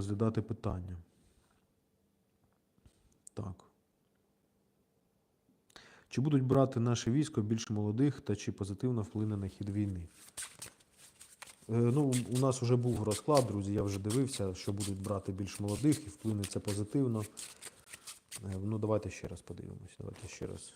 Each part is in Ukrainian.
розглядати питання. Так. Чи будуть брати наше військо більш молодих та чи позитивно вплине на хід війни? Е, Ну, у нас вже був розклад, друзі. Я вже дивився, що будуть брати більш молодих і вплине це позитивно. Е, Ну, давайте ще раз подивимось. Давайте ще раз.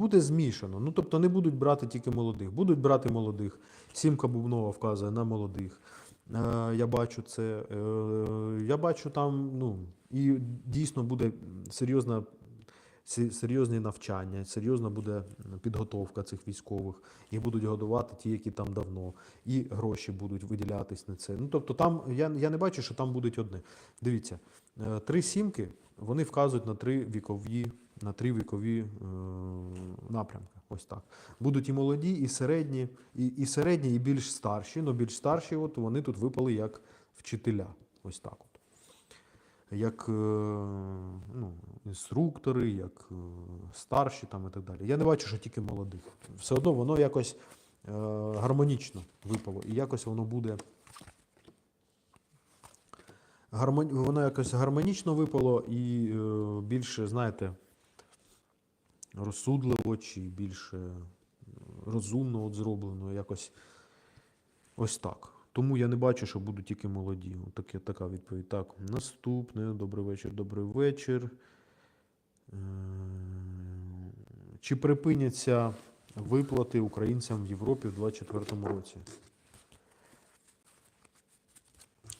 Буде змішано. Ну, тобто не будуть брати тільки молодих, будуть брати молодих. Сімка Бубнова вказує на молодих. Е, я бачу це. Е, я бачу там, ну, і дійсно буде серйозна, се- серйозні навчання, серйозна буде підготовка цих військових. Їх будуть годувати ті, які там давно, і гроші будуть виділятись на це. Ну, тобто там я, я не бачу, що там буде одне. Дивіться, е, три сімки вони вказують на три вікові, на три вікові е, напрямки. Ось так. Будуть і молоді, і середні, і, і середні, і більш старші. Ну, більш старші, от вони тут випали як вчителя. Ось так. Як е, ну, інструктори, як е, старші там і так далі. Я не бачу, що тільки молодих. Все одно воно якось е, гармонічно випало. І якось воно буде. Воно якось гармонічно випало і більше, знаєте, розсудливо чи більше розумно от зроблено. Якось ось так. Тому я не бачу, що будуть тільки молоді. Таке, така відповідь. Так, наступне. Добрий вечір, добрий вечір. Е, Чи припиняться виплати українцям в Європі в 2024 році?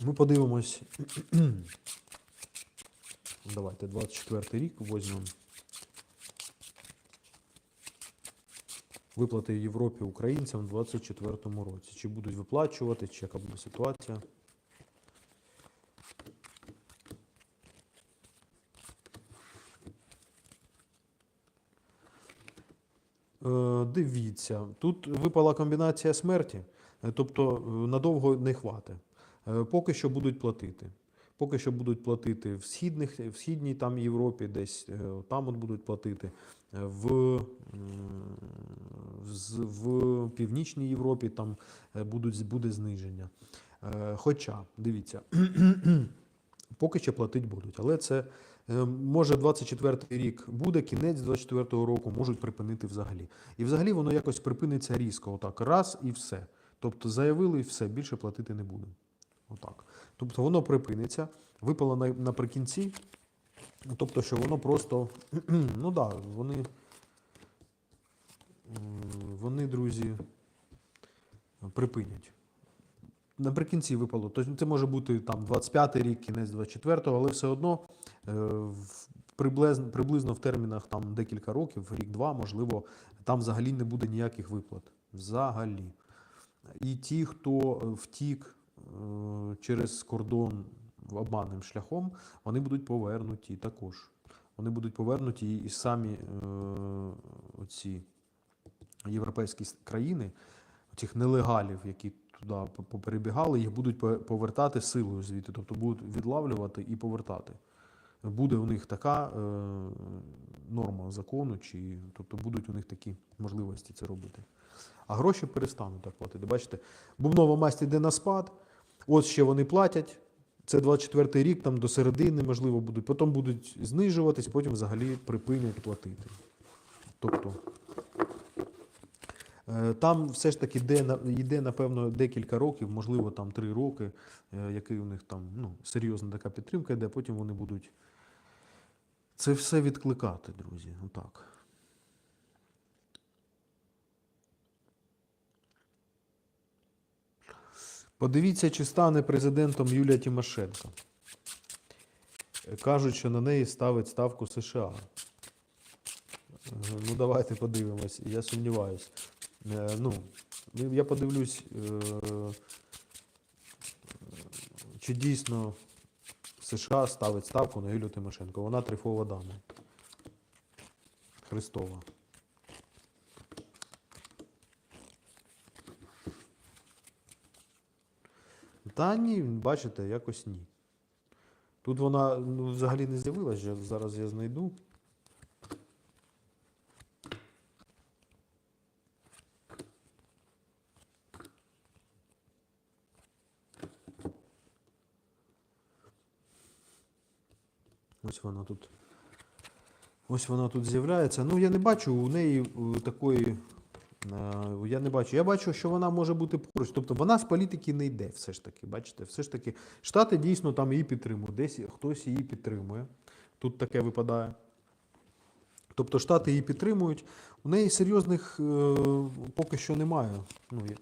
Ми подивимось. Давайте 24 рік візьмемо. Виплати Європі українцям в 2024 році. Чи будуть виплачувати, чи яка буде ситуація? Е, Дивіться, тут випала комбінація смерті, е, тобто е, надовго не хватить. Поки що будуть платити. Поки що будуть платити в, східних, в східній там Європі, десь там от будуть платити, в, в Північній Європі там е, будуть, буде зниження. Е, Хоча, дивіться, поки що платити будуть, але це е, може 24-й рік буде, кінець 24-го року можуть припинити взагалі. І взагалі воно якось припиниться різко, отак, раз і все. Тобто заявили і все, більше платити не будемо. Отак. Тобто воно припиниться, випало на, наприкінці. Тобто, що воно просто, ну да, вони, вони, друзі, припинять. Наприкінці випало. Тобто це може бути там 25-й рік, кінець 24-го, але все одно е, приблизно, приблизно в термінах там декілька років, рік-два, можливо, там взагалі не буде ніяких виплат. Взагалі. І ті, хто е, втік е, через кордон обманним шляхом, вони будуть повернуті також. Вони будуть повернуті і самі е, оці європейські країни, цих нелегалів, які туди поперебігали, їх будуть повертати силою звідти, тобто будуть відлавлювати і повертати. Буде у них така е, норма закону, чи тобто будуть у них такі можливості це робити. А гроші перестануть так платити. Бачите, бубнова масть йде на спад, от ще вони платять. Це 24-й рік, там до середини, можливо, будуть, потім будуть знижуватись, потім взагалі припинять платити. Тобто е, там все ж таки йде, йде, напевно, декілька років, можливо, там три роки, е, який у них там ну, серйозна така підтримка йде, потім вони будуть це все відкликати, друзі. Отак. Подивіться, чи стане президентом Юлія Тимошенко. Кажуть, що на неї ставить ставку США. Е, Ну, давайте подивимось. Я сумніваюсь. Е, Ну, я подивлюсь, е, чи дійсно США ставить ставку на Юлію Тимошенко. Вона трифова дама. Христова. Та ні, бачите, якось ні. Тут вона ну, взагалі не з'явилася, зараз я знайду. Ось вона тут. Ось вона тут з'являється. Ну, я не бачу у неї е, такої. Е, Я не бачу. Я бачу, що вона може бути поруч. Тобто вона з політики не йде, все ж таки. Бачите, все ж таки, Штати дійсно там її підтримують. Десь хтось її підтримує. Тут таке випадає. Тобто Штати її підтримують. У неї серйозних е, поки що немає. Ну, я,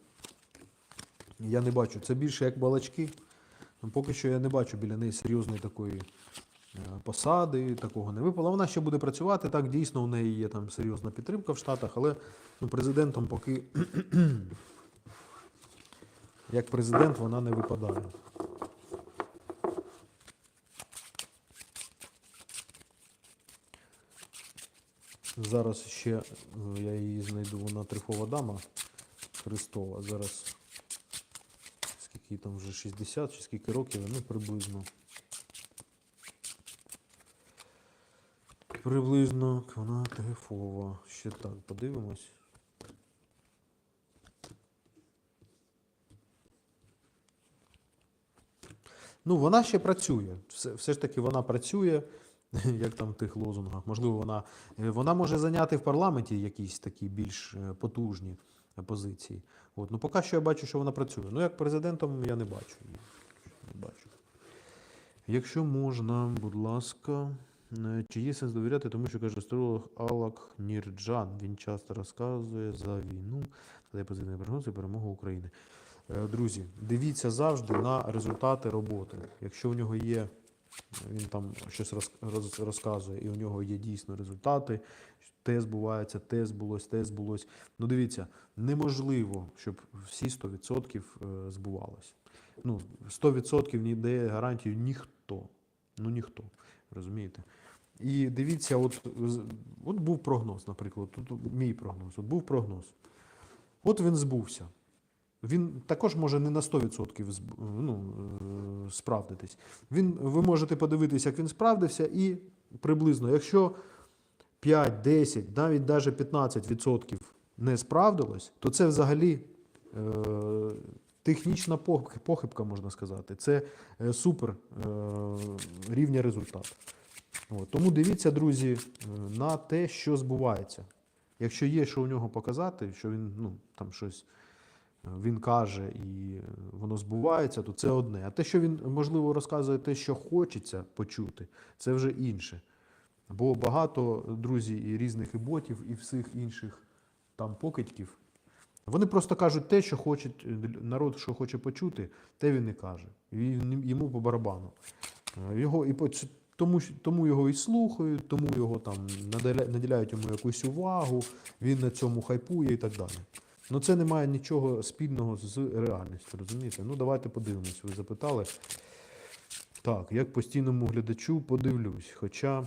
я не бачу. Це більше як балачки. Поки що я не бачу біля неї серйозної такої посади, такого не випало. Вона ще буде працювати. Так, дійсно, у неї є там серйозна підтримка в Штатах, але ну, президентом поки як президент вона не випадає. Зараз ще е, я її знайду, вона трифова дама Христова. Зараз скільки там вже 60 чи скільки років, ну приблизно. Приблизно вона трифова. Ще так, подивимось. Ну, вона ще працює. Все, все ж таки вона працює, як там в тих лозунгах. Можливо, вона, е, вона може зайняти в парламенті якісь такі більш е, потужні позиції. От. Ну, поки що я бачу, що вона працює. Ну, як президентом я не бачу. Не бачу. Якщо можна, будь ласка, чи є сенс довіряти, тому що каже астролог Алак Нірджан. Він часто розказує за війну, дає позитивні прогнози і перемогу України. Е, Друзі, дивіться завжди на результати роботи. Якщо у нього є, він там щось роз, роз- розказує, і у нього є дійсно результати, те збувається, те збулось, те збулось. Ну дивіться, неможливо, щоб всі 100% е, збувалось. Ну, 100% не дає гарантію ніхто. Ну ніхто. Розумієте? І дивіться, от, от був прогноз, наприклад, тут мій прогноз. От був прогноз. От він збувся. Він також може не на 100% зб- ну, е, справдитись. Він, ви можете подивитися, як він справдився, і приблизно, якщо 5, 10, навіть навіть 15% не справдилось, то це взагалі е, технічна похибка, можна сказати. Це е, супер е, рівня результат. От. Тому дивіться, друзі, е, на те, що збувається. Якщо є, що у нього показати, що він ну, там щось він каже і воно збувається, то це одне. А те, що він, можливо, розказує те, що хочеться почути, це вже інше. Бо багато, друзі, і різних і ботів, і всіх інших там покидьків, вони просто кажуть те, що хоче народ, що хоче почути, те він і каже. Йому по барабану. Е, Його і по тому, тому його і слухають, тому його там наділяють йому якусь увагу, він на цьому хайпує і так далі. Ну це не має нічого спільного з реальністю, розумієте? Ну давайте подивимось, ви запитали. Так, як постійному глядачу подивлюсь, хоча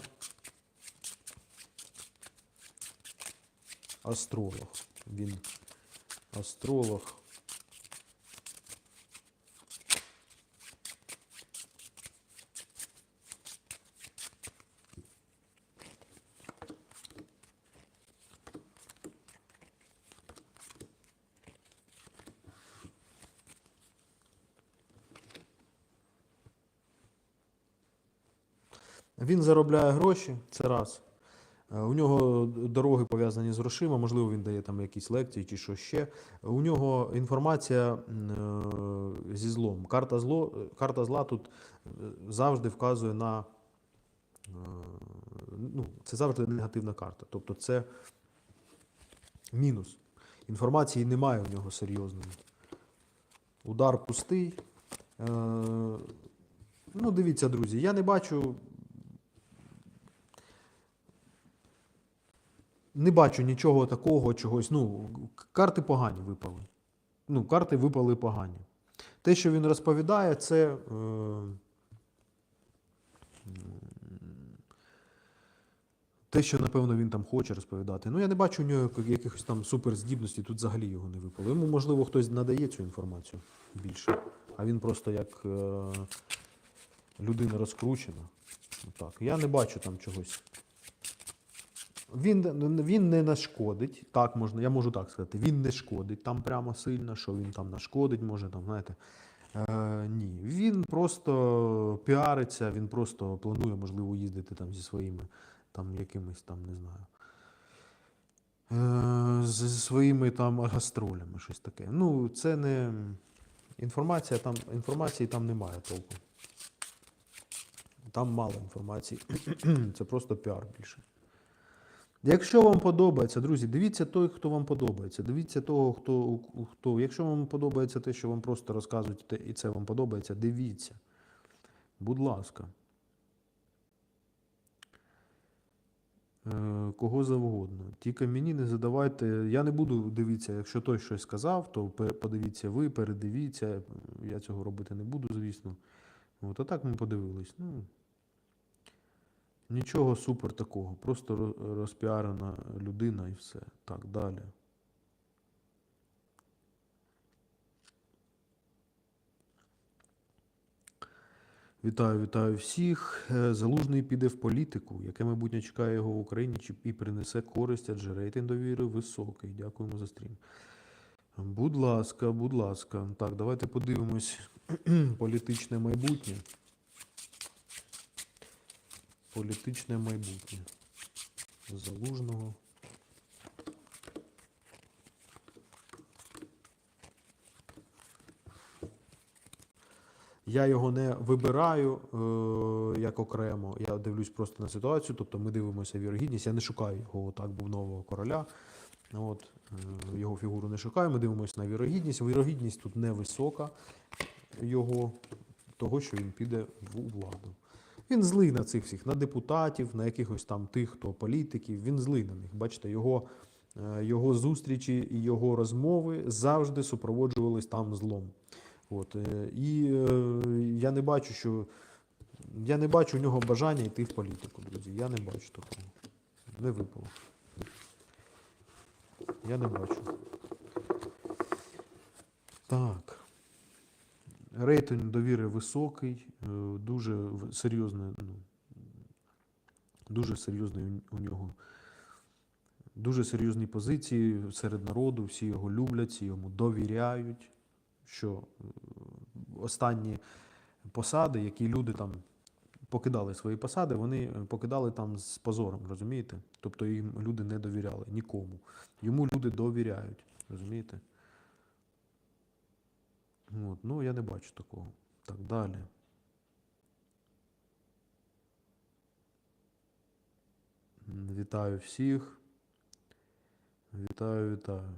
астролог. Він астролог. Він заробляє гроші, це раз. Е, У нього дороги пов'язані з грошима, можливо, він дає там якісь лекції чи що ще. У нього інформація е, зі злом. Карта, зло, карта зла тут е, завжди вказує на. е, Ну, це завжди негативна карта. Тобто це мінус. Інформації немає у нього серйозної. Удар пустий. Е, Ну, дивіться, друзі, я не бачу не бачу нічого такого, чогось. Ну, карти погані випали. Ну, карти випали погані. Те, що він розповідає, це. Е, те, що, напевно, він там хоче розповідати. Ну, я не бачу у нього якихось там суперздібностей, тут взагалі його не випало. Йому, можливо, хтось надає цю інформацію більше. А він просто як е, людина розкручена. Так, я не бачу там чогось. Він, він не нашкодить, так можна, я можу так сказати, він не шкодить там прямо сильно, що він там нашкодить, може там, знаєте. Е, ні. Він просто піариться, він просто планує, можливо, їздити там зі своїми там якимись там, не знаю. Е, зі своїми там гастролями, щось таке. Ну, це не інформація там, інформації там немає толку. Там мало інформації. Це просто піар більше. Якщо вам подобається, друзі, дивіться той, хто вам подобається. Дивіться того, хто, хто. Якщо вам подобається те, що вам просто розказують, і це вам подобається, дивіться. Будь ласка. Е, Кого завгодно. Тільки мені не задавайте. Я не буду дивитися, якщо той щось сказав, то подивіться ви, передивіться. Я цього робити не буду, звісно. От, а так ми подивились. Ну, нічого супер такого. Просто розпіарена людина і все. Так, далі. Вітаю, вітаю всіх. Е, Залужний піде в політику, яке майбутнє чекає його в Україні і принесе користь, адже рейтинг довіри високий. Дякуємо за стрім. Будь ласка, будь ласка. Так, давайте подивимось політичне майбутнє. Політичне майбутнє. Залужного. Я його не вибираю е, як окремо. Я дивлюсь просто на ситуацію. Тобто ми дивимося вірогідність. Я не шукаю його так, був нового короля. От, е, його фігуру не шукаю. Ми дивимося на вірогідність. Вірогідність тут невисока його, того, що він піде в владу. Він злий на цих всіх, на депутатів, на якихось там тих, хто політиків. Він злий на них. Бачите, його, е, його зустрічі і його розмови завжди супроводжувались там злом. От, е, і е, я не бачу, що я не бачу у нього бажання йти в політику, друзі. Я не бачу такого. Не випало. Я не бачу. Так. Рейтинг довіри високий, е, дуже серйозне, ну, дуже серйозний у- у нього. Дуже серйозні позиції серед народу, всі його люблять, всі йому довіряють. Що е, останні посади, які люди там покидали свої посади, вони е, покидали там з позором, розумієте? Тобто їм люди не довіряли нікому. Йому люди довіряють, розумієте? От, ну, я не бачу такого. Так, далі. Вітаю всіх. Вітаю, вітаю.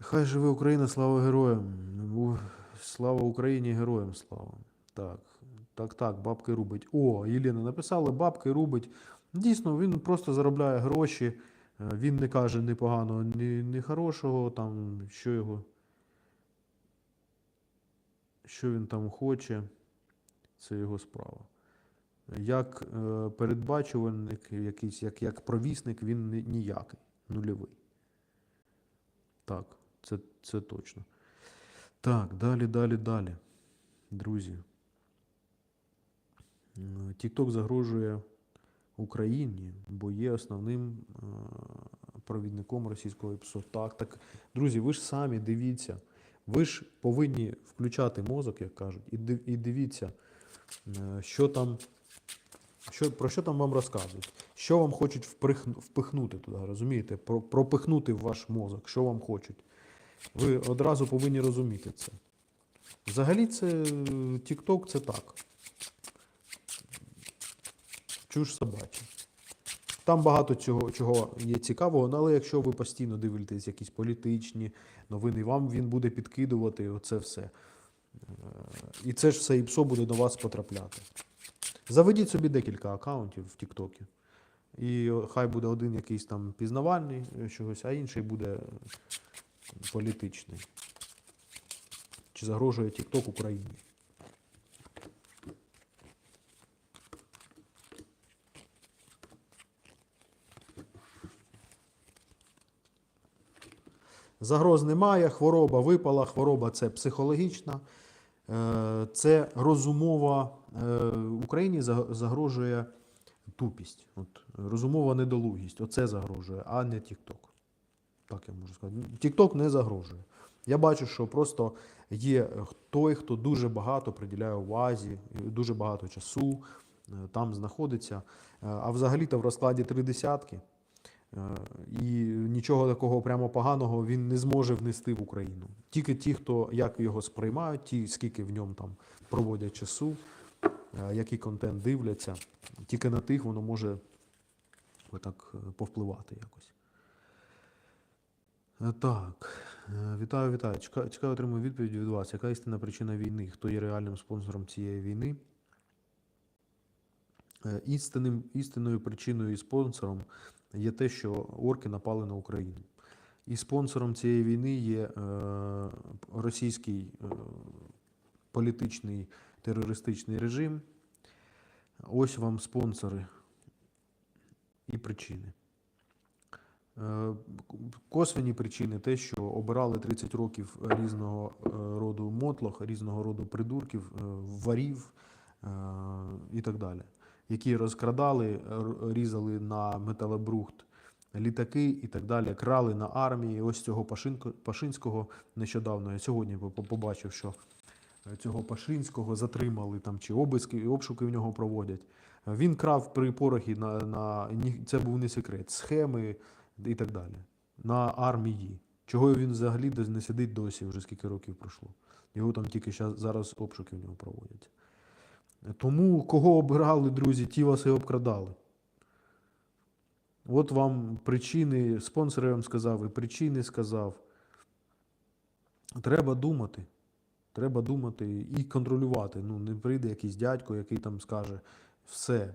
Хай живе Україна, слава героям. Слава Україні, героям слава. Так, так, так, бабки рубить. О, Єлена написала, бабки рубить. Дійсно, він просто заробляє гроші. Е, Він не каже ні поганого, ні, ні хорошого, там, що його. Що він там хоче, це його справа. Як е, передбачувальник, якийсь, як, як провісник, він ніякий, нульовий. Так, це, це точно. Так, далі, далі, далі. Друзі. Тікток загрожує Україні, бо є основним е, провідником російського ПСО. Так, так. Друзі, ви ж самі дивіться. Ви ж повинні включати мозок, як кажуть, і дивіться, е, що там, що, про що там вам розказують, що вам хочуть впихнути туди, розумієте? Про, пропихнути в ваш мозок, що вам хочуть. Ви одразу повинні розуміти це. Взагалі, це TikTok це так. Чуж собача. Там багато цього, чого є цікавого, ну, але якщо ви постійно дивитесь якісь політичні новини, вам він буде підкидувати оце все. Е, І це ж все ІПСО буде до вас потрапляти. Заведіть собі декілька аккаунтів в Тіктокі. І хай буде один якийсь там пізнавальний е, чогось, а інший буде політичний. Чи загрожує TikTok Україні? Загроз немає, хвороба випала, хвороба це психологічна. Е, Це розумова е, Україні загрожує тупість. От, розумова недолугість. Оце загрожує, а не TikTok. Так я можу сказати. TikTok не загрожує. Я бачу, що просто є той, хто дуже багато приділяє увазі, дуже багато часу е, там знаходиться. Е, А взагалі-то в розкладі три десятки. Е, І нічого такого прямо поганого він не зможе внести в Україну. Тільки ті, хто як його сприймають, ті, скільки в ньому там проводять часу, е, який контент дивляться, тільки на тих воно може отак е, повпливати якось. Так, вітаю, вітаю. Чека- Чекаю, отримую відповідь від вас. Яка істинна причина війни? Хто є реальним спонсором цієї війни? Істинним, істинною причиною і спонсором є те, що орки напали на Україну. І спонсором цієї війни є е, російський е, політичний терористичний режим. Ось вам спонсори і причини. Е, Косвені причини те, що обирали 30 років різного роду мотлох, різного роду придурків, варів і так далі, які розкрадали, різали на металобрухт літаки і так далі, крали на армії. Ось цього Пашинського нещодавно. Я сьогодні по- по- побачив, що е, цього Пашинського затримали там чи обиски, обшуки в нього проводять. Е, Він крав при порохі на, на це був не секрет, схеми і так далі. На армії. Чого він взагалі не сидить досі, вже скільки років пройшло. Його там тільки зараз обшуки в нього проводять. Тому кого обирали, друзі, ті вас і обкрадали. От вам причини, спонсор я вам сказав, і причини сказав. Треба думати. Треба думати і контролювати. Ну, не прийде якийсь дядько, який там скаже, все,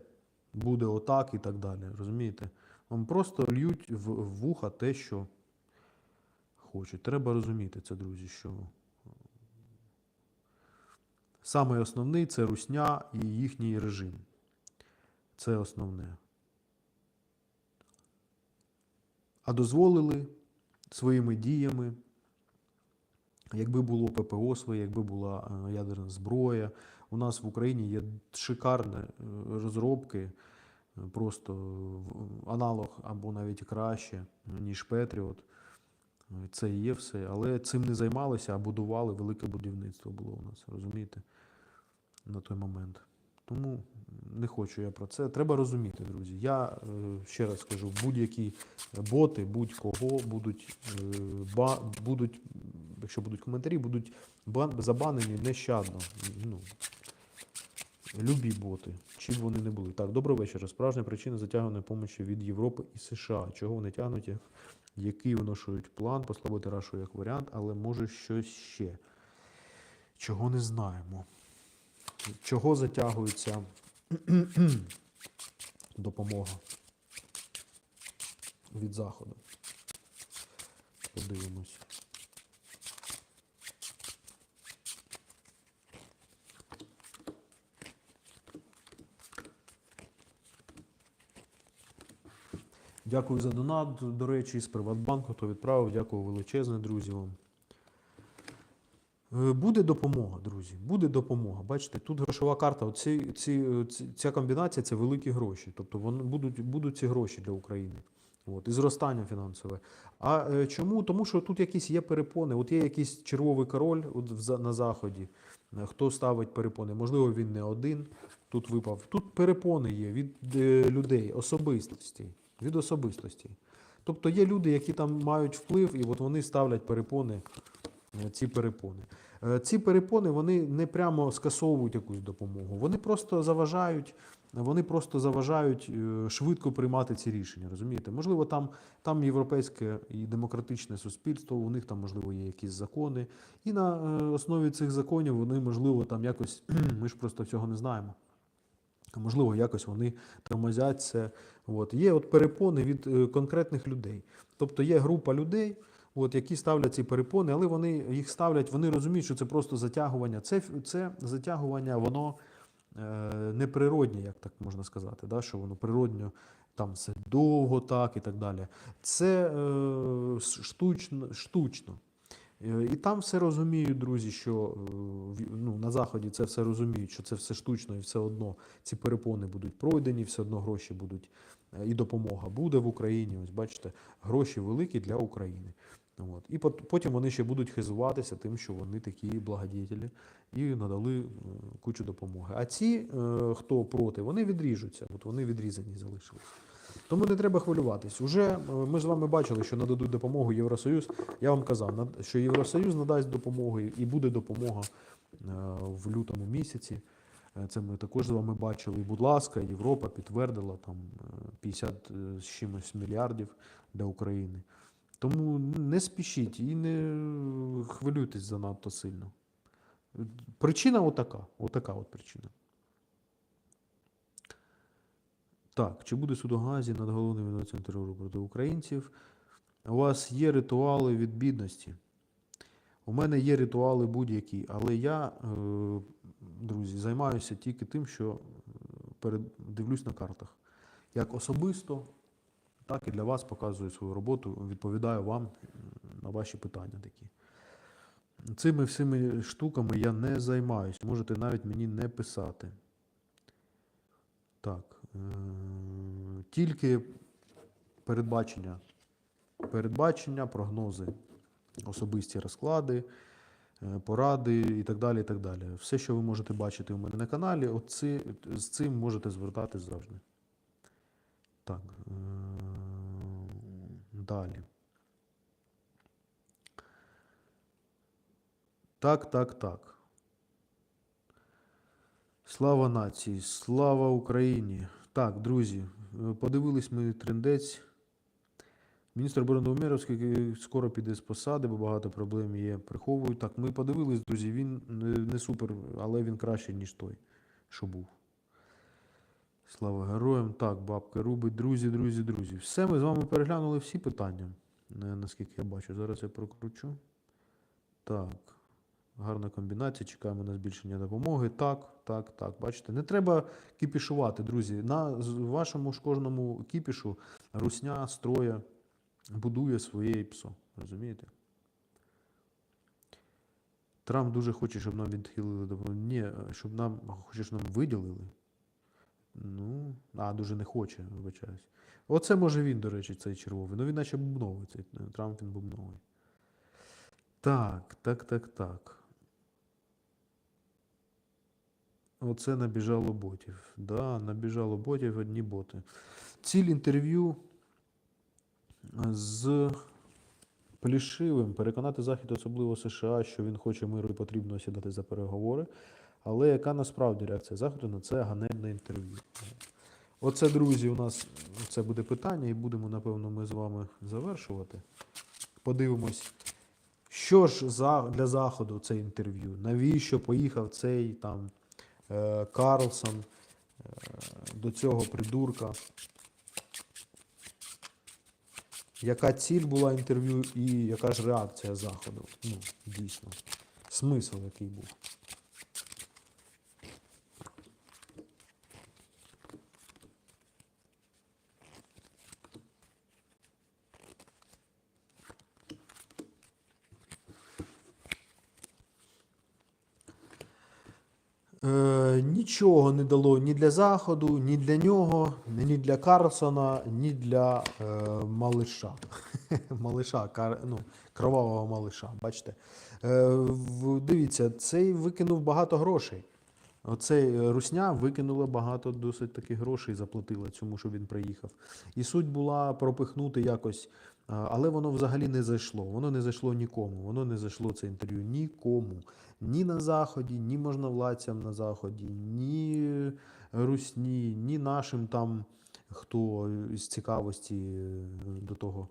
буде отак і так далі. Розумієте? Вам просто льють в, вуха те, що хочуть. Треба розуміти це, друзі, що саме основний це русня і їхній режим. Це основне. А дозволили своїми діями, якби було ППО своє, якби була е, ядерна зброя. У нас в Україні є шикарні е, розробки, е, просто аналог або навіть краще, ніж Петріот. Це є все, але цим не займалися, а будували велике будівництво було у нас, розумієте, на той момент. Тому не хочу я про це. Треба розуміти, друзі. Я е, ще раз скажу, будь-які боти, будь-кого будуть, е, ба, будуть, якщо будуть коментарі, будуть бан, забанені нещадно. Ну, любі боти, чим вони не були. Так, доброго вечора. Справжня причина затягування помочі від Європи і США. Чого вони тягнуть, як, який виношують план, послабити Рашу як варіант, але може щось ще. Чого не знаємо. Чого затягується допомога від Заходу? Подивимось. Дякую за донат, до речі, з Приватбанку, хто відправив. Дякую величезне, друзі вам. Е, Буде допомога, друзі. Буде допомога. Бачите, тут грошова карта. Оці, ці, ці, ця комбінація це великі гроші. Тобто вони будуть, будуть ці гроші для України. От, і зростання фінансове. А е, чому? Тому що тут якісь є перепони. От є якийсь червовий король от в, на заході. Е, Хто ставить перепони? Можливо, він не один. Тут випав. Тут перепони є від е, людей, особистостей. Від особистостей. Тобто є люди, які там мають вплив, і от вони ставлять перепони, е, ці перепони. Е, Ці перепони вони не прямо скасовують якусь допомогу. Вони просто заважають, вони просто заважають е, швидко приймати ці рішення. Розумієте? Можливо, там, там європейське і демократичне суспільство, у них там, можливо, є якісь закони. І на е, основі цих законів вони, можливо, там якось, ми ж просто цього не знаємо. Можливо, якось вони тормозять це. От. Є от перепони від е, конкретних людей. Тобто є група людей, от, які ставлять ці перепони, але вони їх ставлять, вони розуміють, що це просто затягування. Це, це затягування, воно е, неприроднє, як так можна сказати, да? що воно природньо там все довго так і так далі. Це е, штучно, штучно. Е, І там все розуміють, друзі, що е, ну, на Заході це все розуміють, що це все штучно і все одно ці перепони будуть пройдені, все одно гроші будуть е, і допомога буде в Україні. Ось бачите, гроші великі для України. От. І потім вони ще будуть хизуватися тим, що вони такі благодетелі і надали кучу допомоги. А ці, е, хто проти, вони відріжуться, от вони відрізані залишились. Тому не треба хвилюватись. Уже е, ми з вами бачили, що нададуть допомогу Євросоюз. Я вам казав, що Євросоюз надасть допомогу і буде допомога е, в лютому місяці. Це ми також з вами бачили. Будь ласка, Європа підтвердила там е, 50 з чимось мільярдів для України. Тому не спішіть і не хвилюйтесь занадто сильно. Причина отака. Отака от причина. Так, чи буде суд у Газі над головним винуватцем терору проти українців? У вас є ритуали від бідності. У мене є ритуали будь-які, але я, е, друзі, займаюся тільки тим, що дивлюсь на картах. Як особисто, так і для вас показую свою роботу, відповідаю вам на ваші питання такі. Цими всіми штуками я не займаюся. Можете навіть мені не писати. Так. е, Тільки передбачення. Передбачення, прогнози, особисті розклади, е, поради і так далі. і так далі. Все, що ви можете бачити у мене на каналі, оці, з цим можете звертатись завжди. Так. Е, Далі. Так, так, так. Слава нації, слава Україні. Так, друзі, е, подивились ми трендець. Міністр оборони Умєровський скоро піде з посади, бо багато проблем є. Приховують. Так, ми подивились, друзі, він не, не супер, але він кращий, ніж той, що був. Слава героям. Так, бабка рубить, друзі, друзі, друзі. Все, ми з вами переглянули всі питання, е, наскільки я бачу. Зараз я прокручу. Так. Гарна комбінація, чекаємо на збільшення допомоги. Так, так, так. Бачите, не треба кіпішувати, друзі. На вашому ж кожному кіпішу русня, строя будує своє ІПСО. Розумієте? Трамп дуже хоче, щоб нам відхилили допомогу. Ні, щоб нам хоче, щоб нам виділили. Ну, а дуже не хоче, вибачаюсь. Оце може він, до речі, цей червовий. Ну він наче бубновий, цей е, Трамп він бубновий. Так, так, так, так. Оце набіжало ботів. Да, набіжало ботів одні боти. Ціль інтерв'ю з Плішивим переконати Захід, особливо США, що він хоче миру і потрібно сідати за переговори. Але яка насправді реакція Заходу на це ганебне інтерв'ю? Оце, друзі, у нас це буде питання, і будемо, напевно, ми з вами завершувати. Подивимось, що ж для Заходу це інтерв'ю? Навіщо поїхав цей там е, Карлсон е, до цього придурка? Яка ціль була інтерв'ю і яка ж реакція Заходу? Ну, дійсно. Смисл який був. Е, нічого не дало ні для Заходу, ні для нього, ні для Карлсона, ні для е, малиша. малиша, кар, ну, кровавого малиша. Бачите? Е, дивіться, цей викинув багато грошей. Оцей Русня викинула багато досить таких грошей, заплатила цьому, що він приїхав. І суть була пропихнути якось, але воно взагалі не зайшло. Воно не зайшло нікому. Воно не зайшло це інтерв'ю нікому. Ні на Заході, ні можновладцям на Заході, ні Русні, ні нашим там, хто з цікавості е, до того,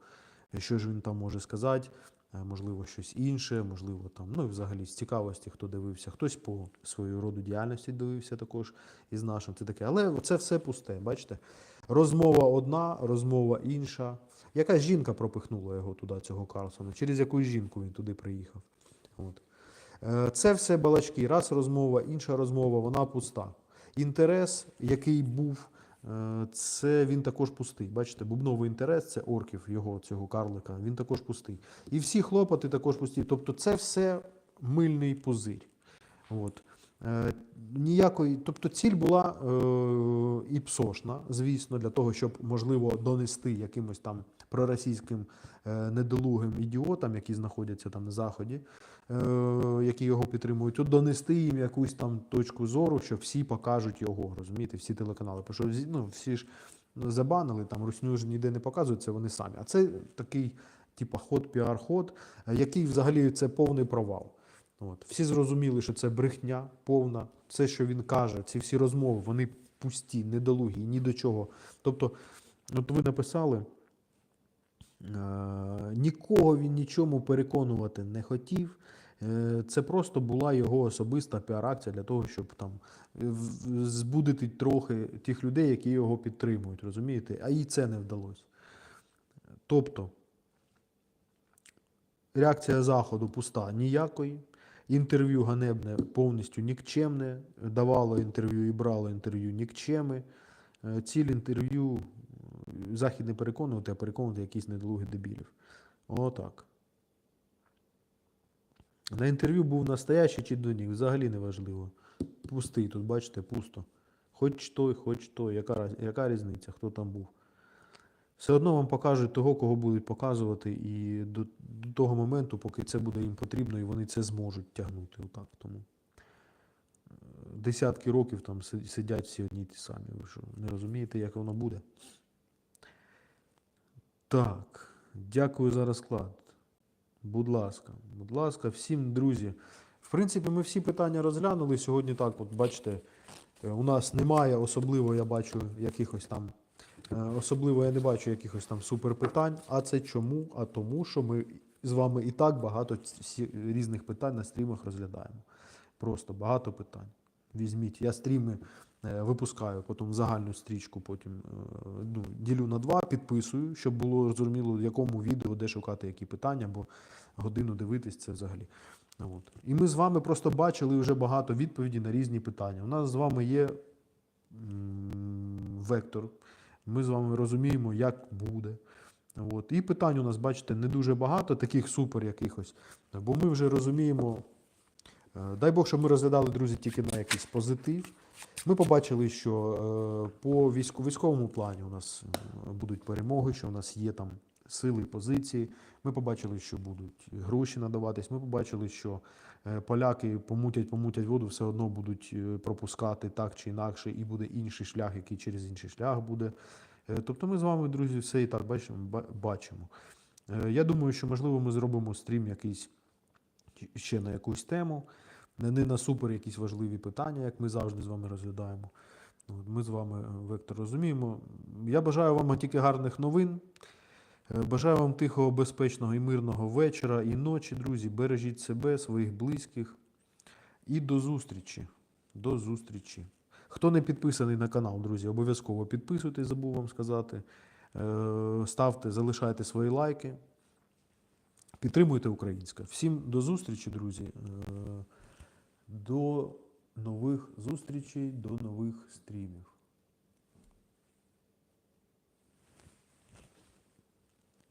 що ж він там може сказати. Е, Можливо, щось інше, можливо, там, ну і взагалі з цікавості, хто дивився, хтось по свою роду діяльності дивився також із нашим. Це таке. Але це все пусте, бачите? Розмова одна, розмова інша. Якась жінка пропихнула його туди, цього Карлсона. Через яку жінку він туди приїхав. От. Е, Це все балачки. Раз розмова, інша розмова, вона пуста. Інтерес, який був е, це він також пустий. Бачите, бубновий інтерес, це орків, його цього карлика, він також пустий. І всі хлопоти також пусті. Тобто це все мильний пузирь. От. Е, ніякої, тобто ціль була е, і псошна, звісно, для того, щоб можливо донести якимось там проросійським е, недолугим ідіотам, які знаходяться там на заході, е, які його підтримують, от донести їм якусь там точку зору, що всі покажуть його, розумієте, всі телеканали. Тому що ну, всі ж забанили, там русню ж ніде не показують, це вони самі. А це такий, типа, ход, піар-ход, е, який взагалі це повний провал. От. Всі зрозуміли, що це брехня повна. Все, що він каже, ці всі розмови, вони пусті, недолугі, ні до чого. Тобто, от ви написали, е, нікого він нічому переконувати не хотів. Е, Це просто була його особиста піар-акція для того, щоб там е, збудити трохи тих людей, які його підтримують, розумієте? А їй це не вдалося. Тобто, реакція Заходу пуста ніякої. Інтерв'ю ганебне повністю нікчемне. Давало інтерв'ю і брало інтерв'ю нікчеми. Е, Ціль інтерв'ю захід не переконувати, а переконувати якісь недолугі дебілів. Отак. На інтерв'ю був настоящий чи до них, взагалі не важливо. Пустий, тут бачите, пусто. Хоч той, хоч той, яка, яка різниця, хто там був. Все одно вам покажуть того, кого будуть показувати, і до, до того моменту, поки це буде їм потрібно, і вони це зможуть тягнути. Отак. Тому е, десятки років там сидять всі одні ті самі. Ви що, не розумієте, як воно буде? Так, дякую за розклад. Будь ласка, будь ласка, всім друзі. В принципі, ми всі питання розглянули. Сьогодні так, от бачите, е, у нас немає особливо, я бачу, якихось там. Е, Особливо я не бачу якихось там суперпитань. А це чому? А тому, що ми з вами і так багато різних питань на стрімах розглядаємо. Просто багато питань. Візьміть. Я стріми е, випускаю, потім загальну стрічку, потім е, ну, ділю на два, підписую, щоб було зрозуміло, в якому відео, де шукати які питання, бо годину дивитись це взагалі. От. І ми з вами просто бачили вже багато відповідей на різні питання. У нас з вами є м, вектор. Ми з вами розуміємо, як буде. От. І питань у нас, бачите, не дуже багато, таких супер якихось. Бо ми вже розуміємо. е, Дай Бог, щоб ми розглядали, друзі, тільки на якийсь позитив. Ми побачили, що е, по військовому плані у нас будуть перемоги, що у нас є там сили і позиції. Ми побачили, що будуть гроші надаватись. Ми побачили, що поляки помутять, помутять воду, все одно будуть е, пропускати так чи інакше, і буде інший шлях, який через інший шлях буде. Е, Тобто ми з вами, друзі, все і так бачимо. бачимо. Е, Я думаю, що можливо ми зробимо стрім якийсь ще на якусь тему, не на супер якісь важливі питання, як ми завжди з вами розглядаємо. Ми з вами, е, Вектор, розуміємо. Я бажаю вам тільки гарних новин. Е, Бажаю вам тихого, безпечного і мирного вечора і ночі, друзі. Бережіть себе, своїх близьких. І до зустрічі. До зустрічі. Хто не підписаний на канал, друзі, обов'язково підписуйтесь, забув вам сказати. Е, Ставте, залишайте свої лайки. Підтримуйте українське. Всім до зустрічі, друзі. Е, До нових зустрічей, до нових стрімів.